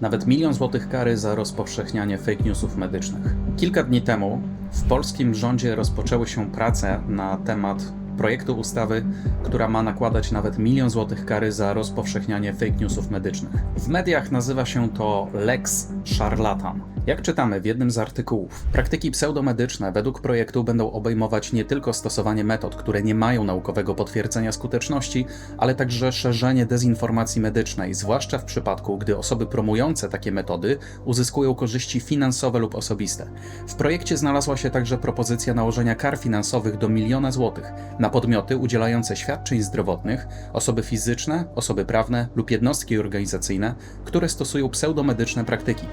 Nawet milion złotych kary za rozpowszechnianie fake newsów medycznych. Kilka dni temu w polskim rządzie rozpoczęły się prace na temat projektu ustawy, która ma nakładać nawet milion złotych kary za rozpowszechnianie fake newsów medycznych. W mediach nazywa się to Lex Szarlatan. Jak czytamy w jednym z artykułów, praktyki pseudomedyczne według projektu będą obejmować nie tylko stosowanie metod, które nie mają naukowego potwierdzenia skuteczności, ale także szerzenie dezinformacji medycznej, zwłaszcza w przypadku, gdy osoby promujące takie metody uzyskują korzyści finansowe lub osobiste. W projekcie znalazła się także propozycja nałożenia kar finansowych do miliona złotych na podmioty udzielające świadczeń zdrowotnych, osoby fizyczne, osoby prawne lub jednostki organizacyjne, które stosują pseudomedyczne praktyki.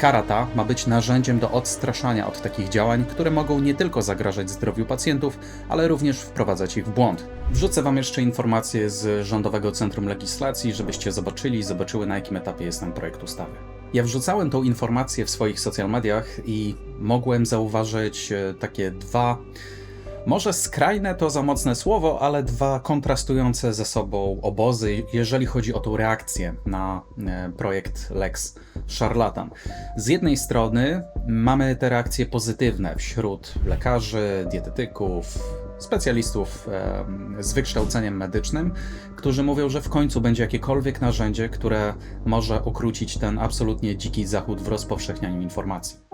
Kara ta ma być narzędziem do odstraszania od takich działań, które mogą nie tylko zagrażać zdrowiu pacjentów, ale również wprowadzać ich w błąd. Wrzucę Wam jeszcze informacje z Rządowego Centrum Legislacji, żebyście zobaczyli zobaczyły na jakim etapie jest ten projekt ustawy. Ja wrzucałem tą informację w swoich social mediach i mogłem zauważyć e, takie dwa może skrajne to za mocne słowo, ale dwa kontrastujące ze sobą obozy, jeżeli chodzi o tą reakcję na e, projekt Lex Szarlatan. Z jednej strony mamy te reakcje pozytywne wśród lekarzy, dietetyków, specjalistów e, z wykształceniem medycznym, którzy mówią, że w końcu będzie jakiekolwiek narzędzie, które może ukrócić ten absolutnie dziki zachód w rozpowszechnianiu informacji.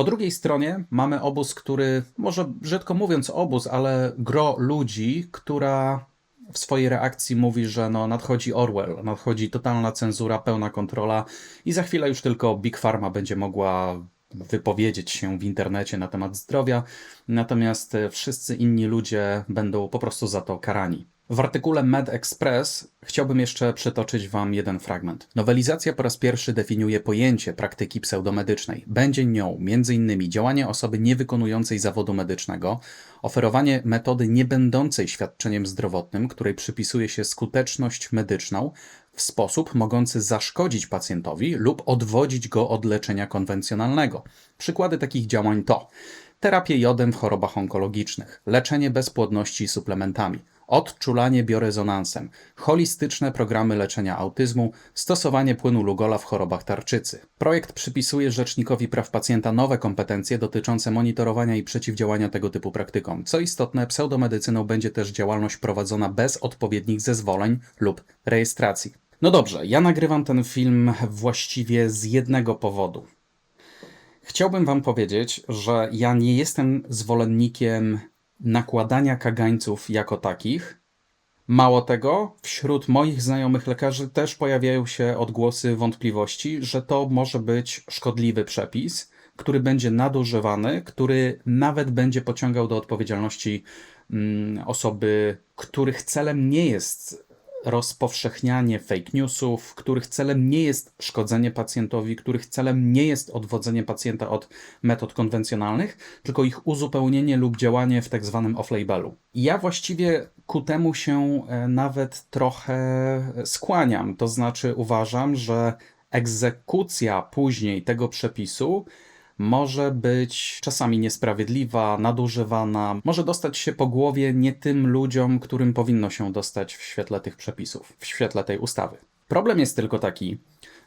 Po drugiej stronie mamy obóz, który, może brzydko mówiąc obóz, ale gro ludzi, która w swojej reakcji mówi, że no, nadchodzi Orwell, nadchodzi totalna cenzura, pełna kontrola i za chwilę już tylko Big Pharma będzie mogła wypowiedzieć się w internecie na temat zdrowia, natomiast e, wszyscy inni ludzie będą po prostu za to karani. W artykule MedExpress chciałbym jeszcze przytoczyć Wam jeden fragment. Nowelizacja po raz pierwszy definiuje pojęcie praktyki pseudomedycznej. Będzie nią m.in. działanie osoby niewykonującej zawodu medycznego, oferowanie metody nie będącej świadczeniem zdrowotnym, której przypisuje się skuteczność medyczną w sposób mogący zaszkodzić pacjentowi lub odwodzić go od leczenia konwencjonalnego. Przykłady takich działań to terapię jodem w chorobach onkologicznych, leczenie bezpłodności suplementami, odczulanie biorezonansem, holistyczne programy leczenia autyzmu, stosowanie płynu Lugola w chorobach tarczycy. Projekt przypisuje Rzecznikowi Praw Pacjenta nowe kompetencje dotyczące monitorowania i przeciwdziałania tego typu praktykom. Co istotne, pseudomedycyną będzie też działalność prowadzona bez odpowiednich zezwoleń lub rejestracji. No dobrze, ja nagrywam ten film właściwie z jednego powodu. Chciałbym Wam powiedzieć, że ja nie jestem zwolennikiem nakładania kagańców jako takich. Mało tego, wśród moich znajomych lekarzy też pojawiają się odgłosy wątpliwości, że to może być szkodliwy przepis, który będzie nadużywany, który nawet będzie pociągał do odpowiedzialności mm, osoby, których celem nie jest rozpowszechnianie fake newsów, których celem nie jest szkodzenie pacjentowi, których celem nie jest odwodzenie pacjenta od metod konwencjonalnych, tylko ich uzupełnienie lub działanie w tak zwanym off-labelu. Ja właściwie ku temu się e, nawet trochę skłaniam, to znaczy uważam, że egzekucja później tego przepisu może być czasami niesprawiedliwa, nadużywana, może dostać się po głowie nie tym ludziom, którym powinno się dostać w świetle tych przepisów, w świetle tej ustawy. Problem jest tylko taki,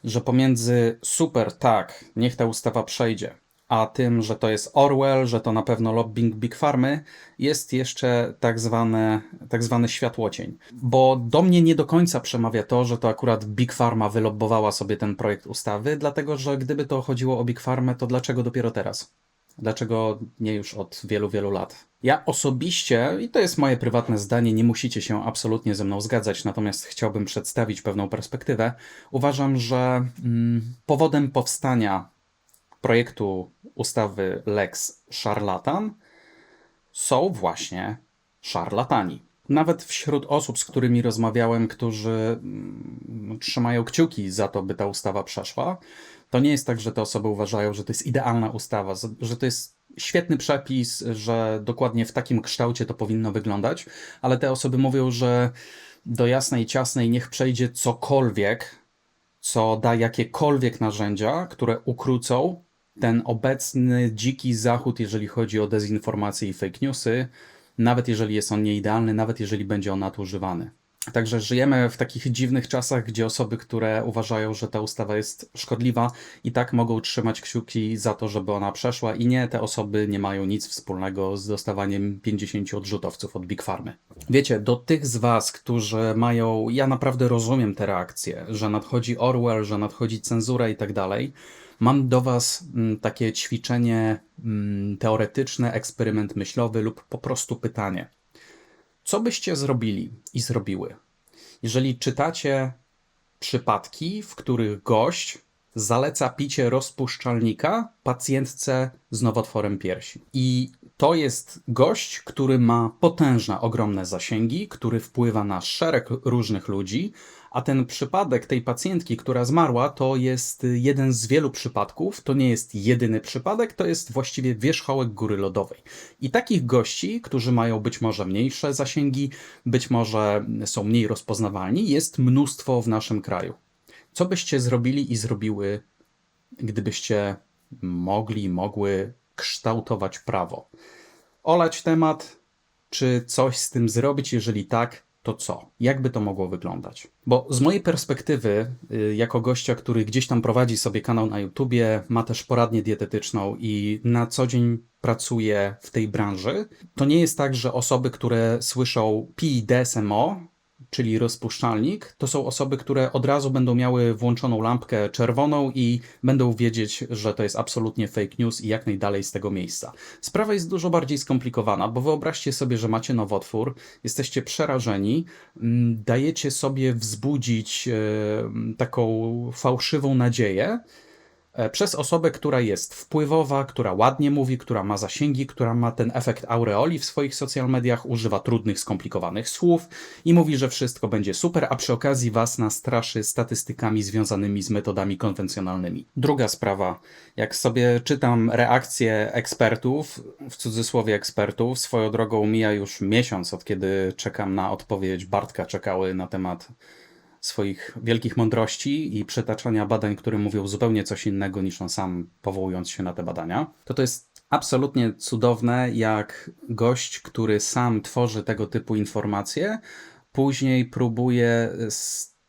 że pomiędzy super tak, niech ta ustawa przejdzie, a tym, że to jest Orwell, że to na pewno lobbying Big Farmy, jest jeszcze tak, zwane, tak zwany światłocień. Bo do mnie nie do końca przemawia to, że to akurat Big Pharma wylobbowała sobie ten projekt ustawy, dlatego że gdyby to chodziło o Big Pharmę, to dlaczego dopiero teraz? Dlaczego nie już od wielu, wielu lat? Ja osobiście, i to jest moje prywatne zdanie, nie musicie się absolutnie ze mną zgadzać, natomiast chciałbym przedstawić pewną perspektywę. Uważam, że mm, powodem powstania projektu ustawy Lex Szarlatan są właśnie szarlatani. Nawet wśród osób, z którymi rozmawiałem, którzy mm, trzymają kciuki za to, by ta ustawa przeszła, to nie jest tak, że te osoby uważają, że to jest idealna ustawa, że to jest świetny przepis, że dokładnie w takim kształcie to powinno wyglądać, ale te osoby mówią, że do jasnej, ciasnej niech przejdzie cokolwiek, co da jakiekolwiek narzędzia, które ukrócą ten obecny dziki zachód, jeżeli chodzi o dezinformację i fake newsy, nawet jeżeli jest on nieidealny, nawet jeżeli będzie on nadużywany. Także żyjemy w takich dziwnych czasach, gdzie osoby, które uważają, że ta ustawa jest szkodliwa, i tak mogą trzymać kciuki za to, żeby ona przeszła, i nie, te osoby nie mają nic wspólnego z dostawaniem 50 odrzutowców od Big Farmy. Wiecie, do tych z Was, którzy mają, ja naprawdę rozumiem te reakcje, że nadchodzi Orwell, że nadchodzi cenzura i tak dalej. Mam do Was mm, takie ćwiczenie mm, teoretyczne, eksperyment myślowy lub po prostu pytanie. Co byście zrobili i zrobiły, jeżeli czytacie przypadki, w których gość zaleca picie rozpuszczalnika pacjentce z nowotworem piersi? I to jest gość, który ma potężne, ogromne zasięgi, który wpływa na szereg różnych ludzi, a ten przypadek tej pacjentki, która zmarła, to jest jeden z wielu przypadków. To nie jest jedyny przypadek, to jest właściwie wierzchołek góry lodowej. I takich gości, którzy mają być może mniejsze zasięgi, być może są mniej rozpoznawalni, jest mnóstwo w naszym kraju. Co byście zrobili i zrobiły, gdybyście mogli, mogły kształtować prawo? Olać temat, czy coś z tym zrobić? Jeżeli tak, to co? Jak by to mogło wyglądać? Bo z mojej perspektywy, y, jako gościa, który gdzieś tam prowadzi sobie kanał na YouTubie, ma też poradnię dietetyczną i na co dzień pracuje w tej branży, to nie jest tak, że osoby, które słyszą PIDSMO, czyli rozpuszczalnik, to są osoby, które od razu będą miały włączoną lampkę czerwoną i będą wiedzieć, że to jest absolutnie fake news i jak najdalej z tego miejsca. Sprawa jest dużo bardziej skomplikowana, bo wyobraźcie sobie, że macie nowotwór, jesteście przerażeni, mm, dajecie sobie wzbudzić e, taką fałszywą nadzieję, przez osobę, która jest wpływowa, która ładnie mówi, która ma zasięgi, która ma ten efekt aureoli w swoich social mediach, używa trudnych, skomplikowanych słów i mówi, że wszystko będzie super, a przy okazji was nastraszy statystykami związanymi z metodami konwencjonalnymi. Druga sprawa, jak sobie czytam reakcje ekspertów, w cudzysłowie ekspertów, swoją drogą mija już miesiąc od kiedy czekam na odpowiedź Bartka Czekały na temat swoich wielkich mądrości i przytaczania badań, które mówią zupełnie coś innego niż on sam, powołując się na te badania, to to jest absolutnie cudowne, jak gość, który sam tworzy tego typu informacje, później próbuje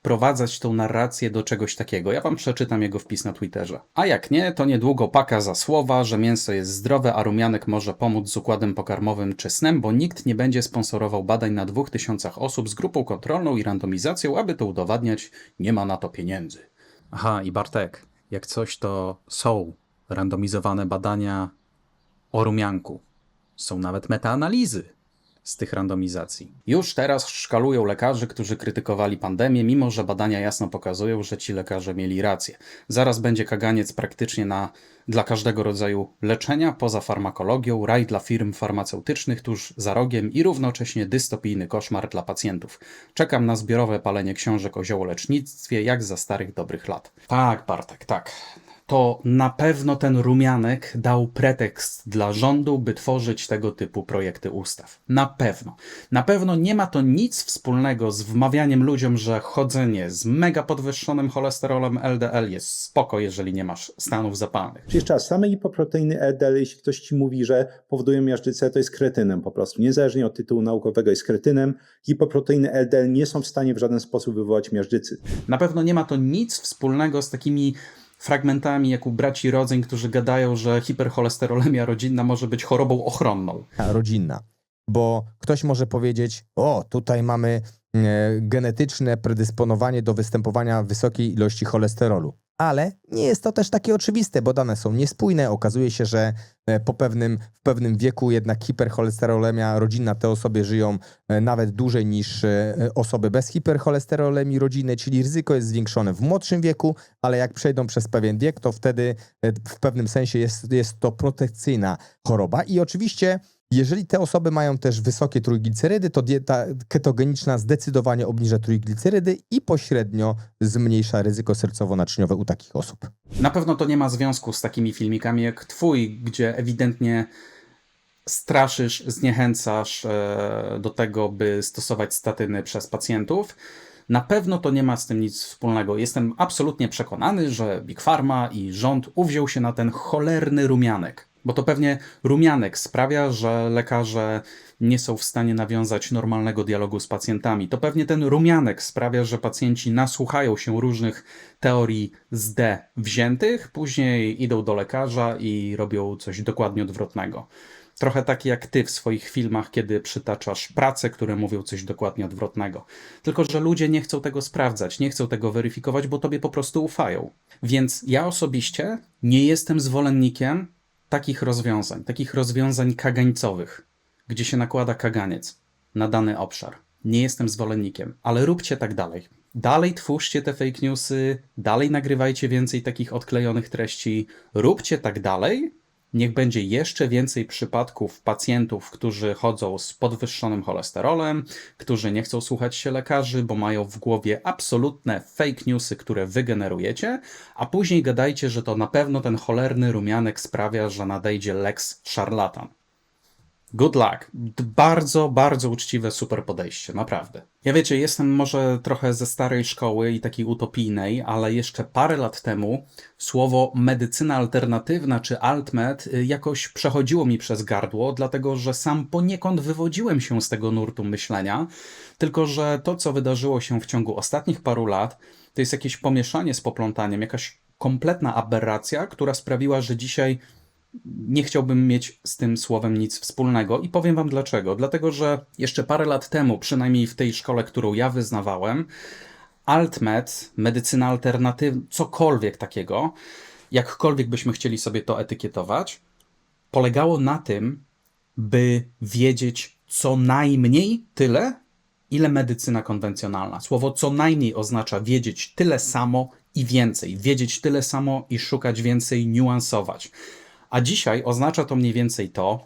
sprowadzać tą narrację do czegoś takiego. Ja wam przeczytam jego wpis na Twitterze. A jak nie, to niedługo paka za słowa, że mięso jest zdrowe, a rumianek może pomóc z układem pokarmowym czy snem, bo nikt nie będzie sponsorował badań na dwóch tysiącach osób z grupą kontrolną i randomizacją, aby to udowadniać, nie ma na to pieniędzy. Aha, i Bartek, jak coś to są randomizowane badania o rumianku. Są nawet metaanalizy z tych randomizacji. Już teraz szkalują lekarzy, którzy krytykowali pandemię, mimo że badania jasno pokazują, że ci lekarze mieli rację. Zaraz będzie kaganiec praktycznie na, dla każdego rodzaju leczenia, poza farmakologią, raj dla firm farmaceutycznych tuż za rogiem i równocześnie dystopijny koszmar dla pacjentów. Czekam na zbiorowe palenie książek o ziołolecznictwie, jak za starych dobrych lat. Tak, Bartek, tak to na pewno ten rumianek dał pretekst dla rządu, by tworzyć tego typu projekty ustaw. Na pewno. Na pewno nie ma to nic wspólnego z wmawianiem ludziom, że chodzenie z mega podwyższonym cholesterolem LDL jest spoko, jeżeli nie masz stanów zapalnych. Jeszcze raz, same hipoproteiny LDL, jeśli ktoś ci mówi, że powodują miażdżycę, to jest kretynem po prostu. Niezależnie od tytułu naukowego jest kretynem. Hipoproteiny LDL nie są w stanie w żaden sposób wywołać miażdżycy. Na pewno nie ma to nic wspólnego z takimi fragmentami jak u braci rodzeń, którzy gadają, że hipercholesterolemia rodzinna może być chorobą ochronną. rodzinna. Bo ktoś może powiedzieć: O, tutaj mamy e, genetyczne predysponowanie do występowania wysokiej ilości cholesterolu. Ale nie jest to też takie oczywiste, bo dane są niespójne. Okazuje się, że e, po pewnym, w pewnym wieku jednak hipercholesterolemia rodzinna te osoby żyją e, nawet dłużej niż e, osoby bez hipercholesterolemii rodziny, czyli ryzyko jest zwiększone w młodszym wieku, ale jak przejdą przez pewien wiek, to wtedy w pewnym sensie jest, jest to protekcyjna choroba. I oczywiście jeżeli te osoby mają też wysokie trójglicerydy, to dieta ketogeniczna zdecydowanie obniża trójglicerydy i pośrednio zmniejsza ryzyko sercowo-naczyniowe u takich osób. Na pewno to nie ma związku z takimi filmikami jak twój, gdzie ewidentnie straszysz, zniechęcasz e, do tego, by stosować statyny przez pacjentów. Na pewno to nie ma z tym nic wspólnego. Jestem absolutnie przekonany, że Big Pharma i rząd uwziął się na ten cholerny rumianek Bo to pewnie rumianek sprawia, że lekarze nie są w stanie nawiązać normalnego dialogu z pacjentami. To pewnie ten rumianek sprawia, że pacjenci nasłuchają się różnych teorii z D wziętych, później idą do lekarza i robią coś dokładnie odwrotnego. Trochę tak jak ty w swoich filmach, kiedy przytaczasz prace, które mówią coś dokładnie odwrotnego. Tylko, że ludzie nie chcą tego sprawdzać, nie chcą tego weryfikować, bo tobie po prostu ufają. Więc ja osobiście nie jestem zwolennikiem takich rozwiązań, takich rozwiązań kagańcowych, gdzie się nakłada kaganiec na dany obszar. Nie jestem zwolennikiem, ale róbcie tak dalej. Dalej twórzcie te fake newsy, dalej nagrywajcie więcej takich odklejonych treści, róbcie tak dalej. Niech będzie jeszcze więcej przypadków pacjentów, którzy chodzą z podwyższonym cholesterolem, którzy nie chcą słuchać się lekarzy, bo mają w głowie absolutne fake newsy, które wy generujecie, a później gadajcie, że to na pewno ten cholerny rumianek sprawia, że nadejdzie Lex szarlatan. Good luck. Bardzo, bardzo uczciwe, super podejście, naprawdę. Ja wiecie, jestem może trochę ze starej szkoły i takiej utopijnej, ale jeszcze parę lat temu słowo medycyna alternatywna czy altmed y, jakoś przechodziło mi przez gardło, dlatego że sam poniekąd wywodziłem się z tego nurtu myślenia, tylko że to, co wydarzyło się w ciągu ostatnich paru lat, to jest jakieś pomieszanie z poplątaniem, jakaś kompletna aberracja, która sprawiła, że dzisiaj nie chciałbym mieć z tym słowem nic wspólnego i powiem wam dlaczego. Dlatego, że jeszcze parę lat temu, przynajmniej w tej szkole, którą ja wyznawałem, altmed, medycyna alternatywna, cokolwiek takiego, jakkolwiek byśmy chcieli sobie to etykietować, polegało na tym, by wiedzieć co najmniej tyle, ile medycyna konwencjonalna. Słowo co najmniej oznacza wiedzieć tyle samo i więcej, wiedzieć tyle samo i szukać więcej, niuansować. A dzisiaj oznacza to mniej więcej to,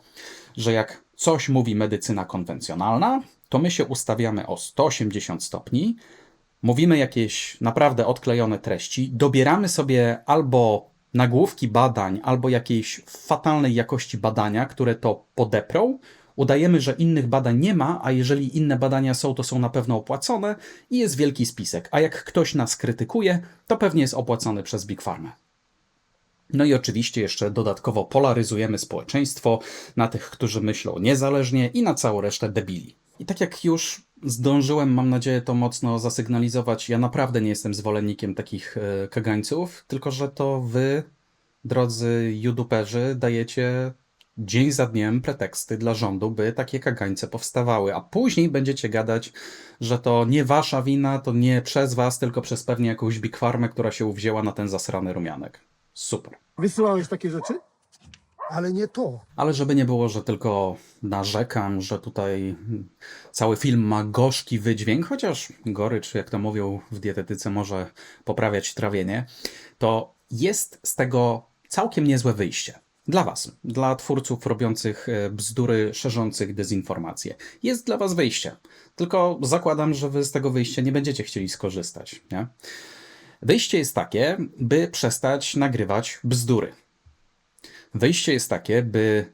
że jak coś mówi medycyna konwencjonalna, to my się ustawiamy o 180 stopni, mówimy jakieś naprawdę odklejone treści, dobieramy sobie albo nagłówki badań, albo jakiejś fatalnej jakości badania, które to podeprą. Udajemy, że innych badań nie ma, a jeżeli inne badania są, to są na pewno opłacone i jest wielki spisek. A jak ktoś nas krytykuje, to pewnie jest opłacony przez Big Pharma. No i oczywiście jeszcze dodatkowo polaryzujemy społeczeństwo na tych, którzy myślą niezależnie i na całą resztę debili. I tak jak już zdążyłem, mam nadzieję, to mocno zasygnalizować, ja naprawdę nie jestem zwolennikiem takich e, kagańców, tylko że to wy, drodzy youtuberzy, dajecie dzień za dniem preteksty dla rządu, by takie kagańce powstawały, a później będziecie gadać, że to nie wasza wina, to nie przez was, tylko przez pewnie jakąś big farmę, która się uwzięła na ten zasrany rumianek. Super. Wysyłałeś takie rzeczy? Ale nie to. Ale żeby nie było, że tylko narzekam, że tutaj cały film ma gorzki wydźwięk, chociaż gorycz, jak to mówią w dietetyce, może poprawiać trawienie, to jest z tego całkiem niezłe wyjście. Dla Was, dla twórców robiących e, bzdury, szerzących dezinformację. Jest dla Was wyjście. Tylko zakładam, że Wy z tego wyjścia nie będziecie chcieli skorzystać. Nie? Wyjście jest takie, by przestać nagrywać bzdury. Wyjście jest takie, by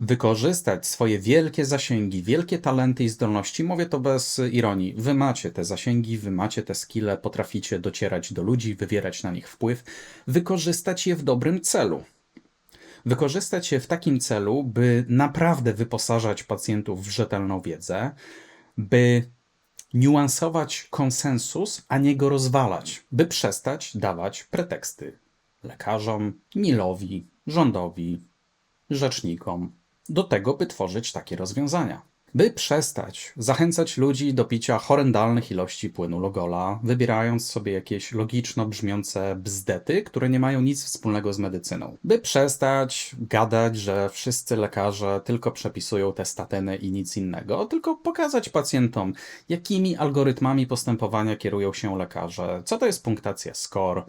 wykorzystać swoje wielkie zasięgi, wielkie talenty i zdolności. Mówię to bez ironii. Wy macie te zasięgi, wy macie te skille, potraficie docierać do ludzi, wywierać na nich wpływ, wykorzystać je w dobrym celu. Wykorzystać je w takim celu, by naprawdę wyposażać pacjentów w rzetelną wiedzę, by niuansować konsensus, a nie go rozwalać, by przestać dawać preteksty lekarzom, Nilowi, rządowi, rzecznikom do tego, by tworzyć takie rozwiązania. By przestać zachęcać ludzi do picia horrendalnych ilości płynu Logola, wybierając sobie jakieś logiczno brzmiące bzdety, które nie mają nic wspólnego z medycyną. By przestać gadać, że wszyscy lekarze tylko przepisują te statyny i nic innego, tylko pokazać pacjentom, jakimi algorytmami postępowania kierują się lekarze, co to jest punktacja SCORE,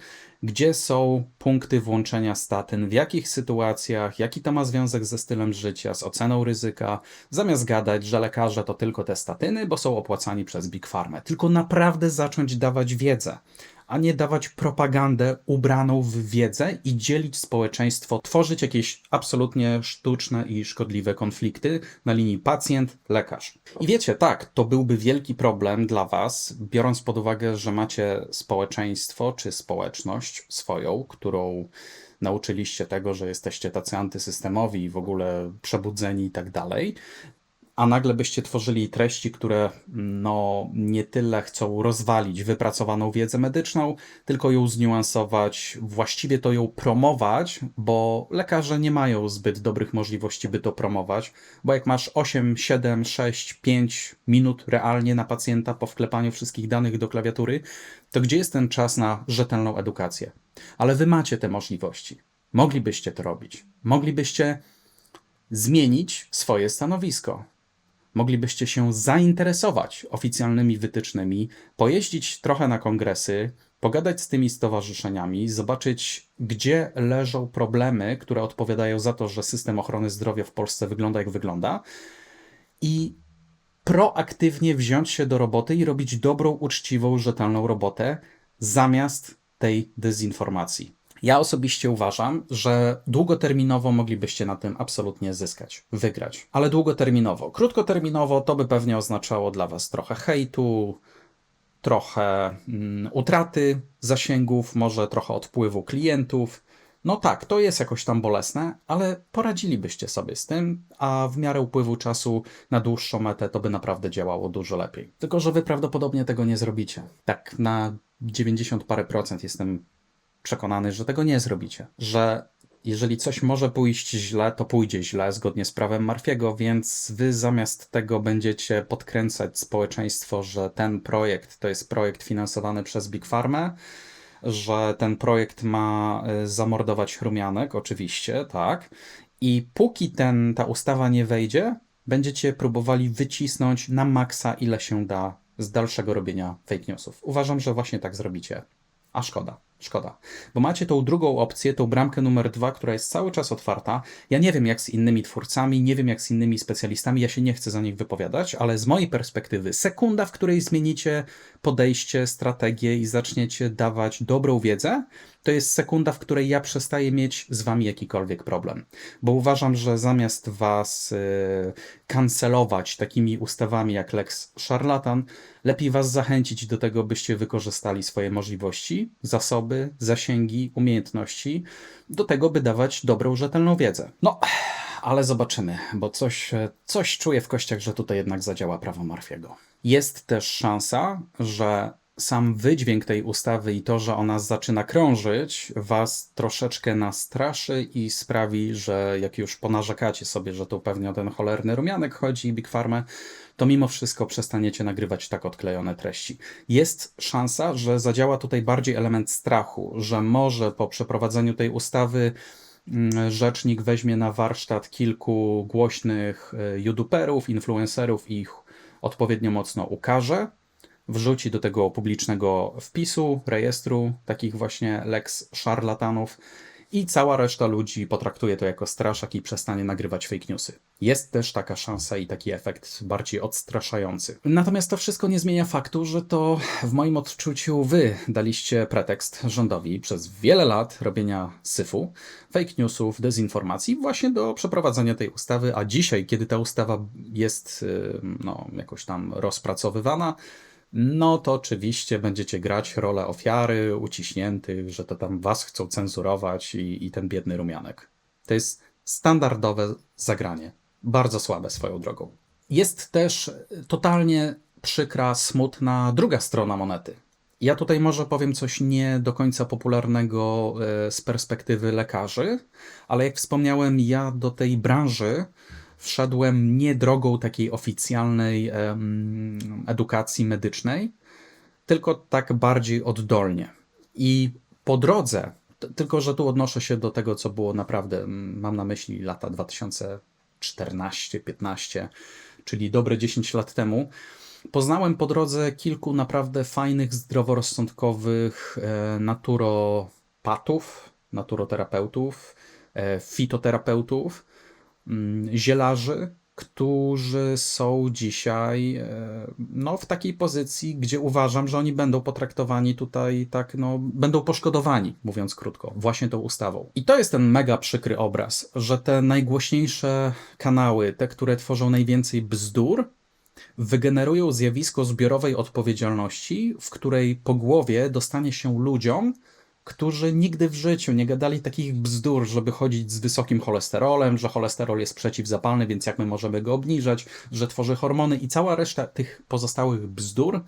gdzie są punkty włączenia statyn, w jakich sytuacjach, jaki to ma związek ze stylem życia, z oceną ryzyka, zamiast gadać, że lekarze to tylko te statyny, bo są opłacani przez Big Pharma. Tylko naprawdę zacząć dawać wiedzę, a nie dawać propagandę ubraną w wiedzę i dzielić społeczeństwo, tworzyć jakieś absolutnie sztuczne i szkodliwe konflikty na linii pacjent-lekarz. I wiecie, tak, to byłby wielki problem dla Was, biorąc pod uwagę, że macie społeczeństwo czy społeczność swoją, którą nauczyliście tego, że jesteście tacy antysystemowi i w ogóle przebudzeni i tak dalej, a nagle byście tworzyli treści, które no, nie tyle chcą rozwalić wypracowaną wiedzę medyczną, tylko ją zniuansować, właściwie to ją promować, bo lekarze nie mają zbyt dobrych możliwości, by to promować, bo jak masz 8, 7, 6, 5 minut realnie na pacjenta po wklepaniu wszystkich danych do klawiatury, to gdzie jest ten czas na rzetelną edukację? Ale wy macie te możliwości. Moglibyście to robić. Moglibyście zmienić swoje stanowisko. Moglibyście się zainteresować oficjalnymi wytycznymi, pojeździć trochę na kongresy, pogadać z tymi stowarzyszeniami, zobaczyć, gdzie leżą problemy, które odpowiadają za to, że system ochrony zdrowia w Polsce wygląda jak wygląda, i proaktywnie wziąć się do roboty i robić dobrą, uczciwą, rzetelną robotę zamiast tej dezinformacji. Ja osobiście uważam, że długoterminowo moglibyście na tym absolutnie zyskać, wygrać, ale długoterminowo. Krótkoterminowo to by pewnie oznaczało dla Was trochę hejtu, trochę mm, utraty zasięgów, może trochę odpływu klientów. No tak, to jest jakoś tam bolesne, ale poradzilibyście sobie z tym, a w miarę upływu czasu na dłuższą metę to by naprawdę działało dużo lepiej. Tylko, że wy prawdopodobnie tego nie zrobicie. Tak na 90 parę procent jestem przekonany, że tego nie zrobicie. Że jeżeli coś może pójść źle, to pójdzie źle zgodnie z prawem Marfiego, więc wy zamiast tego będziecie podkręcać społeczeństwo, że ten projekt to jest projekt finansowany przez Big Pharma, że ten projekt ma y, zamordować rumianek, oczywiście, tak. I póki ten, ta ustawa nie wejdzie, będziecie próbowali wycisnąć na maksa, ile się da z dalszego robienia fake newsów. Uważam, że właśnie tak zrobicie. A szkoda, szkoda. Bo macie tą drugą opcję, tą bramkę numer dwa, która jest cały czas otwarta. Ja nie wiem jak z innymi twórcami, nie wiem jak z innymi specjalistami, ja się nie chcę za nich wypowiadać, ale z mojej perspektywy, sekunda, w której zmienicie podejście, strategię i zaczniecie dawać dobrą wiedzę, to jest sekunda, w której ja przestaję mieć z wami jakikolwiek problem. Bo uważam, że zamiast was yy, kancelować takimi ustawami jak Lex Szarlatan, lepiej was zachęcić do tego, byście wykorzystali swoje możliwości, zasoby, zasięgi, umiejętności do tego, by dawać dobrą, rzetelną wiedzę. No, ale zobaczymy, bo coś, coś czuję w kościach, że tutaj jednak zadziała prawo Marfiego. Jest też szansa, że sam wydźwięk tej ustawy i to, że ona zaczyna krążyć, was troszeczkę nastraszy i sprawi, że jak już ponarzekacie sobie, że tu pewnie o ten cholerny rumianek chodzi i Big Pharma, to mimo wszystko przestaniecie nagrywać tak odklejone treści. Jest szansa, że zadziała tutaj bardziej element strachu, że może po przeprowadzeniu tej ustawy mm, rzecznik weźmie na warsztat kilku głośnych y, youtuberów, influencerów i ich odpowiednio mocno ukaże, wrzuci do tego publicznego wpisu, rejestru takich właśnie lex szarlatanów i cała reszta ludzi potraktuje to jako straszak i przestanie nagrywać fake newsy. Jest też taka szansa i taki efekt bardziej odstraszający. Natomiast to wszystko nie zmienia faktu, że to w moim odczuciu wy daliście pretekst rządowi przez wiele lat robienia syfu, fake newsów, dezinformacji właśnie do przeprowadzenia tej ustawy, a dzisiaj, kiedy ta ustawa jest y, no, jakoś tam rozpracowywana, no to oczywiście będziecie grać rolę ofiary, uciśniętych, że to tam was chcą cenzurować i, i ten biedny rumianek. To jest standardowe zagranie. Bardzo słabe swoją drogą. Jest też totalnie przykra, smutna druga strona monety. Ja tutaj może powiem coś nie do końca popularnego e, z perspektywy lekarzy, ale jak wspomniałem, ja do tej branży wszedłem nie drogą takiej oficjalnej edukacji medycznej, tylko tak bardziej oddolnie. I po drodze, tylko że tu odnoszę się do tego, co było naprawdę, mam na myśli lata 2014-15, czyli dobre 10 lat temu, poznałem po drodze kilku naprawdę fajnych, zdroworozsądkowych e, naturopatów, naturoterapeutów, e, fitoterapeutów, zielarzy, którzy są dzisiaj e, no, w takiej pozycji, gdzie uważam, że oni będą potraktowani tutaj tak, no, będą poszkodowani, mówiąc krótko, właśnie tą ustawą. I to jest ten mega przykry obraz, że te najgłośniejsze kanały, te, które tworzą najwięcej bzdur, wygenerują zjawisko zbiorowej odpowiedzialności, w której po głowie dostanie się ludziom, którzy nigdy w życiu nie gadali takich bzdur, żeby chodzić z wysokim cholesterolem, że cholesterol jest przeciwzapalny, więc jak my możemy go obniżać, że tworzy hormony i cała reszta tych pozostałych bzdur,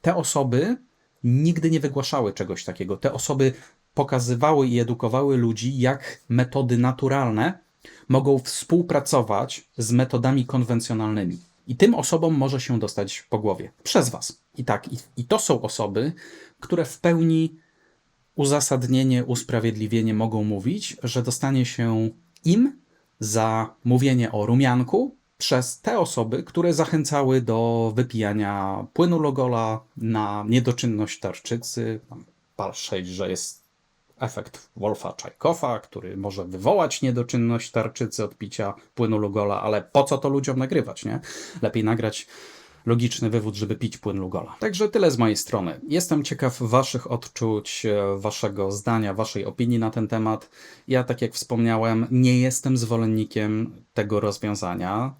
te osoby nigdy nie wygłaszały czegoś takiego. Te osoby pokazywały i edukowały ludzi, jak metody naturalne mogą współpracować z metodami konwencjonalnymi. I tym osobom może się dostać po głowie. Przez was. I tak, i, i to są osoby, które w pełni uzasadnienie, usprawiedliwienie mogą mówić, że dostanie się im za mówienie o rumianku przez te osoby, które zachęcały do wypijania płynu Logola na niedoczynność tarczycy. 6, że jest efekt Wolfa Czajkowa, który może wywołać niedoczynność tarczycy od picia płynu Lugola, ale po co to ludziom nagrywać, nie? Lepiej nagrać logiczny wywód, żeby pić płyn Lugola. Także tyle z mojej strony. Jestem ciekaw waszych odczuć, e, waszego zdania, waszej opinii na ten temat. Ja, tak jak wspomniałem, nie jestem zwolennikiem tego rozwiązania,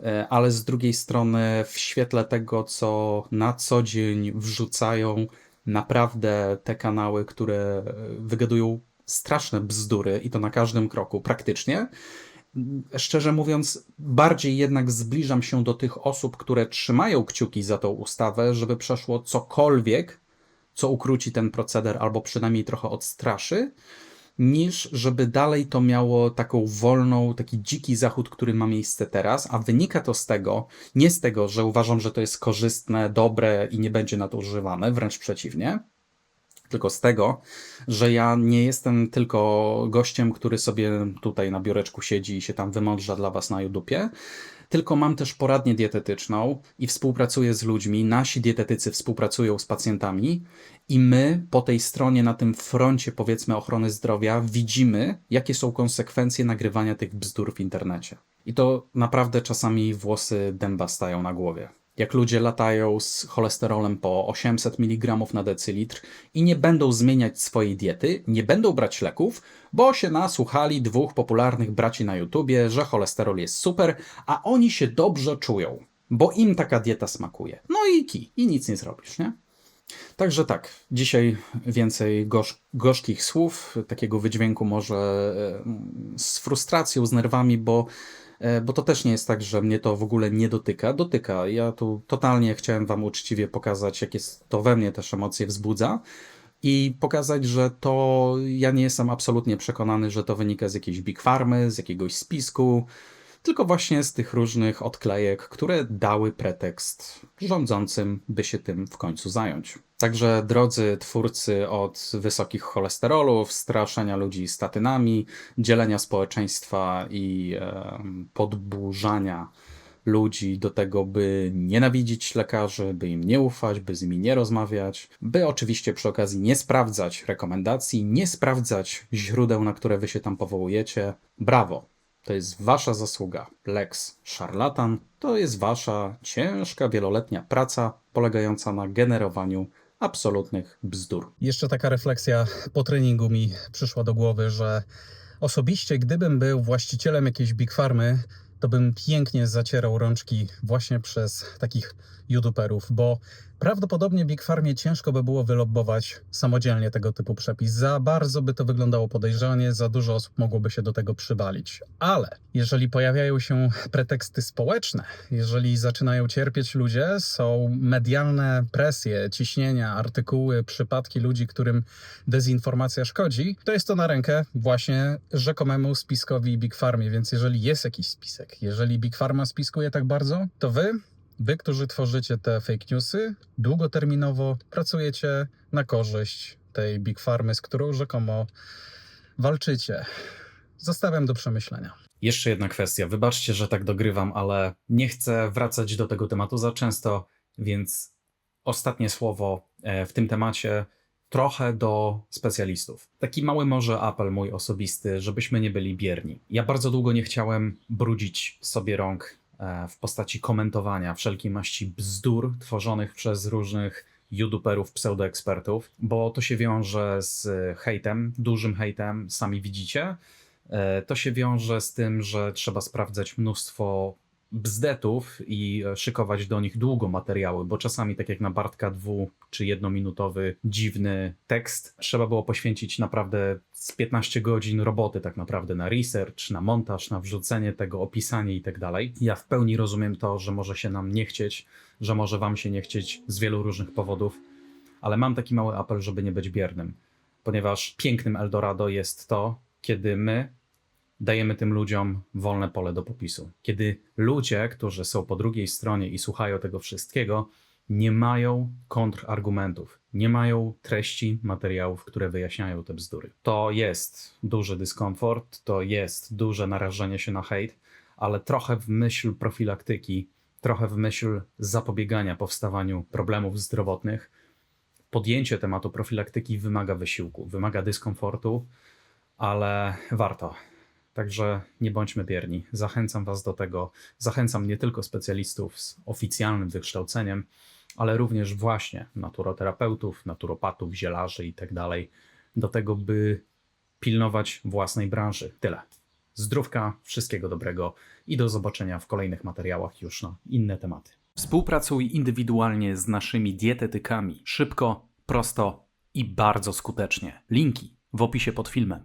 e, ale z drugiej strony w świetle tego, co na co dzień wrzucają naprawdę te kanały, które e, wygadują straszne bzdury i to na każdym kroku praktycznie. Szczerze mówiąc, bardziej jednak zbliżam się do tych osób, które trzymają kciuki za tą ustawę, żeby przeszło cokolwiek, co ukróci ten proceder albo przynajmniej trochę odstraszy, niż żeby dalej to miało taką wolną, taki dziki zachód, który ma miejsce teraz, a wynika to z tego, nie z tego, że uważam, że to jest korzystne, dobre i nie będzie nadużywane, wręcz przeciwnie, tylko z tego, że ja nie jestem tylko gościem, który sobie tutaj na biureczku siedzi i się tam wymądrza dla was na YouTubie, tylko mam też poradnię dietetyczną i współpracuję z ludźmi. Nasi dietetycy współpracują z pacjentami i my po tej stronie, na tym froncie, powiedzmy, ochrony zdrowia, widzimy, jakie są konsekwencje nagrywania tych bzdur w internecie. I to naprawdę czasami włosy dęba stają na głowie. Jak ludzie latają z cholesterolem po 800 mg na decylitr i nie będą zmieniać swojej diety, nie będą brać leków, bo się nasłuchali dwóch popularnych braci na YouTubie, że cholesterol jest super, a oni się dobrze czują, bo im taka dieta smakuje. No i ki, i nic nie zrobisz, nie? Także tak, dzisiaj więcej gorz, gorzkich słów, takiego wydźwięku może e, z frustracją, z nerwami, bo, bo to też nie jest tak, że mnie to w ogóle nie dotyka. Dotyka. Ja tu totalnie chciałem Wam uczciwie pokazać, jakie to we mnie też emocje wzbudza i pokazać, że to ja nie jestem absolutnie przekonany, że to wynika z jakiejś big farmy, z jakiegoś spisku, tylko właśnie z tych różnych odklejek, które dały pretekst rządzącym, by się tym w końcu zająć. Także drodzy twórcy od wysokich cholesterolów, straszenia ludzi statynami, dzielenia społeczeństwa i e, podburzania ludzi do tego, by nienawidzić lekarzy, by im nie ufać, by z nimi nie rozmawiać, by oczywiście przy okazji nie sprawdzać rekomendacji, nie sprawdzać źródeł, na które wy się tam powołujecie. Brawo! To jest wasza zasługa. Lex Szarlatan to jest wasza ciężka, wieloletnia praca polegająca na generowaniu absolutnych bzdur. Jeszcze taka refleksja po treningu mi przyszła do głowy, że osobiście, gdybym był właścicielem jakiejś big farmy, to bym pięknie zacierał rączki właśnie przez takich youtuberów, bo prawdopodobnie Big Farmie ciężko by było wylobbować samodzielnie tego typu przepis. Za bardzo by to wyglądało podejrzanie, za dużo osób mogłoby się do tego przywalić. Ale jeżeli pojawiają się preteksty społeczne, jeżeli zaczynają cierpieć ludzie, są medialne presje, ciśnienia, artykuły, przypadki ludzi, którym dezinformacja szkodzi, to jest to na rękę właśnie rzekomemu spiskowi Big Farmie. Więc jeżeli jest jakiś spisek, jeżeli Big Pharma spiskuje tak bardzo, to wy Wy, którzy tworzycie te fake newsy, długoterminowo pracujecie na korzyść tej Big Farmy, z którą rzekomo walczycie. Zostawiam do przemyślenia. Jeszcze jedna kwestia. Wybaczcie, że tak dogrywam, ale nie chcę wracać do tego tematu za często, więc ostatnie słowo e, w tym temacie trochę do specjalistów. Taki mały może apel mój osobisty, żebyśmy nie byli bierni. Ja bardzo długo nie chciałem brudzić sobie rąk w postaci komentowania wszelkiej maści bzdur tworzonych przez różnych youtuberów, pseudoekspertów, bo to się wiąże z hejtem, dużym hejtem, sami widzicie. E, To się wiąże z tym, że trzeba sprawdzać mnóstwo bzdetów i e, szykować do nich długo materiały, bo czasami, tak jak na Bartka dwu czy jednominutowy dziwny tekst, trzeba było poświęcić naprawdę z 15 godzin roboty tak naprawdę na research, na montaż, na wrzucenie tego, opisanie i tak dalej. Ja w pełni rozumiem to, że może się nam nie chcieć, że może wam się nie chcieć z wielu różnych powodów, ale mam taki mały apel, żeby nie być biernym, ponieważ pięknym Eldorado jest to, kiedy my dajemy tym ludziom wolne pole do popisu. Kiedy ludzie, którzy są po drugiej stronie i słuchają tego wszystkiego, nie mają kontrargumentów, nie mają treści materiałów, które wyjaśniają te bzdury. To jest duży dyskomfort, to jest duże narażenie się na hejt, ale trochę w myśl profilaktyki, trochę w myśl zapobiegania powstawaniu problemów zdrowotnych, podjęcie tematu profilaktyki wymaga wysiłku, wymaga dyskomfortu, ale warto. Także nie bądźmy bierni. Zachęcam Was do tego. Zachęcam nie tylko specjalistów z oficjalnym wykształceniem, ale również właśnie naturoterapeutów, naturopatów, zielarzy i tak do tego, by pilnować własnej branży. Tyle. Zdrówka, wszystkiego dobrego i do zobaczenia w kolejnych materiałach już na inne tematy. Współpracuj indywidualnie z naszymi dietetykami. Szybko, prosto i bardzo skutecznie. Linki w opisie pod filmem.